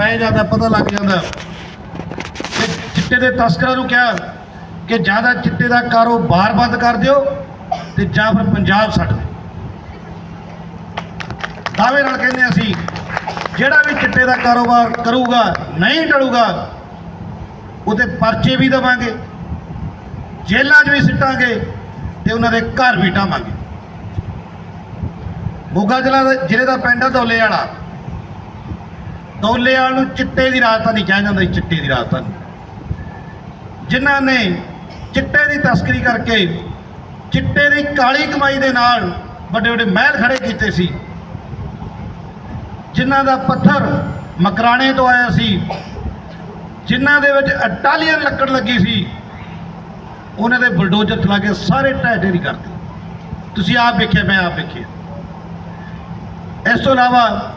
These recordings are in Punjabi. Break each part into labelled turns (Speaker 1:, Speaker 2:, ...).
Speaker 1: ਪੈ ਜਾਂਦਾ, ਪਤਾ ਲੱਗ ਜਾਂਦਾ। ਚਿੱਟੇ ਦੇ ਤਸਕਰਾਂ ਨੂੰ ਕਿਹਾ ਕਿ ਜ਼ਿਆਦਾ ਚਿੱਟੇ ਦਾ ਕਾਰੋਬਾਰ ਬੰਦ ਕਰ ਦਿਓ ਤੇ ਜਾਂ ਫਿਰ ਪੰਜਾਬ ਛੱਡ ਦਿਓ। ਦਾਅਵੇ ਨਾਲ ਕਹਿੰਦੇ ਅਸੀਂ, ਜਿਹੜਾ ਵੀ ਚਿੱਟੇ ਦਾ ਕਾਰੋਬਾਰ ਕਰੂਗਾ, ਨਹੀਂ ਟਲੂਗਾ, ਉਹਦੇ ਪਰਚੇ ਵੀ ਦੇਵਾਂਗੇ, ਜੇਲ੍ਹਾਂ 'ਚ ਵੀ ਸਿੱਟਾਂਗੇ ਤੇ ਉਹਨਾਂ ਦੇ ਘਰ ਵੀ ਢਾਵਾਂਗੇ ਮੋਗਾ ਜ਼ਿਲ੍ਹਾ ਦਾ ਜ਼ਿਲ੍ਹੇ ਦਾ ਪਿੰਡ ਆ ਦੌਲੇ ਵਾਲਾ। ਦੌਲੇ ਵਾਲ ਨੂੰ ਚਿੱਟੇ ਦੀ ਰਾਜਧਾਨੀ ਕਿਹਾ ਜਾਂਦਾ ਸੀ, ਚਿੱਟੇ ਦੀ ਰਾਜਧਾਨੀ। ਜਿਨ੍ਹਾਂ ਨੇ ਚਿੱਟੇ ਦੀ ਤਸਕਰੀ ਕਰਕੇ ਚਿੱਟੇ ਦੀ ਕਾਲੀ ਕਮਾਈ ਦੇ ਨਾਲ ਵੱਡੇ ਵੱਡੇ ਮਹਿਲ ਖੜੇ ਕੀਤੇ ਸੀ। ਜਿਨ੍ਹਾਂ ਦਾ ਪੱਥਰ ਮਕਰਾਣੇ ਤੋਂ ਆਇਆ ਸੀ, ਜਿਨ੍ਹਾਂ ਦੇ ਵਿੱਚ ਅਟਾਲੀਅਨ ਲੱਕੜ ਲੱਗੀ ਸੀ, ਉਹਨਾਂ ਦੇ ਬਲਡੋਜ਼ਰ ਚਲਾ ਕੇ ਸਾਰੇ ਢਹਿ ਢੇਰੀ ਕਰਦੇ। ਤੁਸੀਂ ਆਪ ਵੇਖਿਆ, ਮੈਂ ਆਪ ਵੇਖਿਆ। ਇਸ ਤੋਂ ਇਲਾਵਾ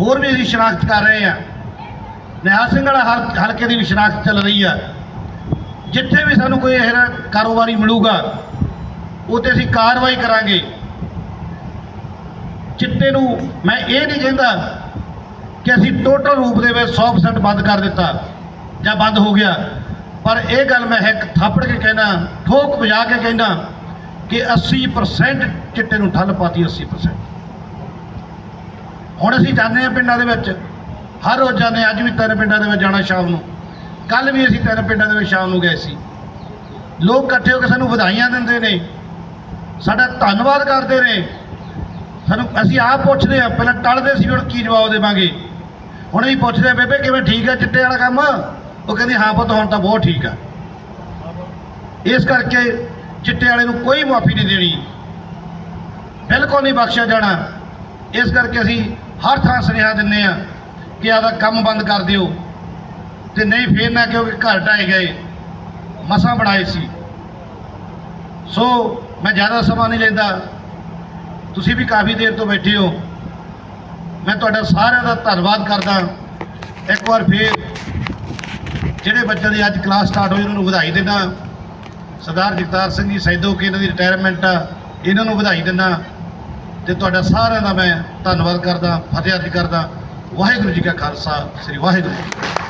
Speaker 1: ਹੋਰ ਵੀ ਅਸੀਂ ਸ਼ਨਾਖਤ ਕਰ ਰਹੇ ਹਾਂ। ਨਿਹਾਲ ਸਿੰਘ ਵਾਲਾ ਹਲ- ਹਲਕੇ ਦੀ ਵੀ ਸ਼ਨਾਖਤ ਚੱਲ ਰਹੀ ਆ। ਜਿੱਥੇ ਵੀ ਸਾਨੂੰ ਕੋਈ ਇਹੋ ਜਿਹਾ ਕਾਰੋਬਾਰੀ ਮਿਲੂਗਾ ਉਹ ਤੇ ਅਸੀਂ ਕਾਰਵਾਈ ਕਰਾਂਗੇ। ਚਿੱਟੇ ਨੂੰ ਮੈਂ ਇਹ ਨਹੀਂ ਕਹਿੰਦਾ ਕਿ ਅਸੀਂ ਟੋਟਲ ਰੂਪ ਦੇ ਵਿੱਚ 100% ਬੰਦ ਕਰ ਦਿੱਤਾ ਜਾਂ ਬੰਦ ਹੋ ਗਿਆ। ਪਰ ਇਹ ਗੱਲ ਮੈਂ ਇੱਕ ਥਾਪੜ ਕੇ ਕਹਿਣਾ ਠੋਕ ਵਜਾ ਕੇ ਕਹਿਣਾ ਕਿ 80% ਚਿੱਟੇ ਨੂੰ ਠੱਲ ਪਾਤੀ 80% ਹੁਣ ਅਸੀਂ ਜਾਂਦੇ ਹਾਂ ਪਿੰਡਾਂ ਦੇ ਵਿੱਚ। ਹਰ ਰੋਜ਼ ਜਾਂਦੇ ਹਾਂ, ਅੱਜ ਵੀ ਤਿੰਨ ਪਿੰਡਾਂ ਦੇ ਵਿੱਚ ਜਾਣਾ ਸ਼ਾਮ ਨੂੰ। ਕੱਲ ਵੀ ਅਸੀਂ ਤਿੰਨ ਪਿੰਡਾਂ ਦੇ ਵਿੱਚ ਸ਼ਾਮ ਨੂੰ ਗਏ ਸੀ। ਲੋਕ ਇਕੱਠੇ ਹੋ ਕੇ ਸਾਨੂੰ ਵਧਾਈਆਂ ਦਿੰਦੇ ਨੇ। ਸਾਡਾ ਧੰਨਵਾਦ ਕਰਦੇ ਨੇ। ਸਾਨੂੰ ਅਸੀਂ ਆਪ ਪੁੱਛਦੇ ਆ ਪਹਿਲਾਂ ਟਲਦੇ ਸੀ ਹੁਣ ਕੀ ਜਵਾਬ ਦੇਵਾਂਗੇ? ਹੁਣ ਅਸੀਂ ਪੁੱਛਦੇ ਆ ਬੇਬੇ ਕਿਵੇਂ ਠੀਕ ਆ ਚਿੱਟੇ ਵਾਲਾ ਕੰਮ? ਉਹ ਕਹਿੰਦੀ ਹਾਂ ਪੁੱਤ ਹੁਣ ਤਾਂ ਬਹੁਤ ਠੀਕ ਆ। ਇਸ ਕਰਕੇ ਚਿੱਟੇ ਵਾਲੇ ਨੂੰ ਕੋਈ ਮਾਫੀ ਨਹੀਂ ਦੇਣੀ। ਬਿਲਕੁਲ ਨਹੀਂ ਬਖਸ਼ਿਆ ਜਾਣਾ। ਇਸ ਕਰਕੇ ਅਸੀਂ ਹਰ ਥਾਂ ਸੁਨੇਹਾ ਦਿੰਨੇ ਆ ਕਿ ਆਦਾ ਕੰਮ ਬੰਦ ਕਰ ਦਿਓ। ਤੇ ਨਹੀਂ ਫੇਰ ਨਾ ਕਿਉਂਕਿ ਘਰ ਢਾਏ ਗਏ, ਮਸਾਂ ਬਣਾਏ ਸੀ। ਸੋ ਮੈਂ ਜ਼ਿਆਦਾ ਸਮਾਂ ਨਹੀਂ ਲੈਂਦਾ। ਤੁਸੀਂ ਵੀ ਕਾਫੀ ਦੇਰ ਤੋਂ ਬੈਠੇ ਹੋ। ਮੈਂ ਤੁਹਾਡਾ ਸਾਰਿਆਂ ਦਾ ਧੰਨਵਾਦ ਕਰਦਾ। ਇੱਕ ਵਾਰ ਫੇਰ ਜਿਹੜੇ ਬੱਚਿਆਂ ਦੀ ਅੱਜ ਕਲਾਸ ਸਟਾਰਟ ਹੋਈ, ਉਹਨਾਂ ਨੂੰ ਵਧਾਈ ਦਿੰਦਾ। ਸਰਦਾਰ ਜਗਤਾਰ ਸਿੰਘ ਜੀ ਸੈਦੋ ਕਿ ਇਹਨਾਂ ਦੀ ਰਿਟਾਇਰਮੈਂਟ ਆ, ਇਹਨਾਂ ਨੂੰ ਵਧਾਈ ਦਿੰਦਾ। ਤੇ ਤੁਹਾਡਾ ਸਾਰਿਆਂ ਦਾ ਮੈਂ ਧੰਨਵਾਦ ਕਰਦਾ, ਫਤਿਹ ਅਰਜ਼ ਕਰਦਾ। ਵਾਹਿਗੁਰੂ ਜੀ ਕਾ ਖਾਲਸਾ, ਸ੍ਰੀ ਵਾਹਿਗੁਰੂ ਜੀ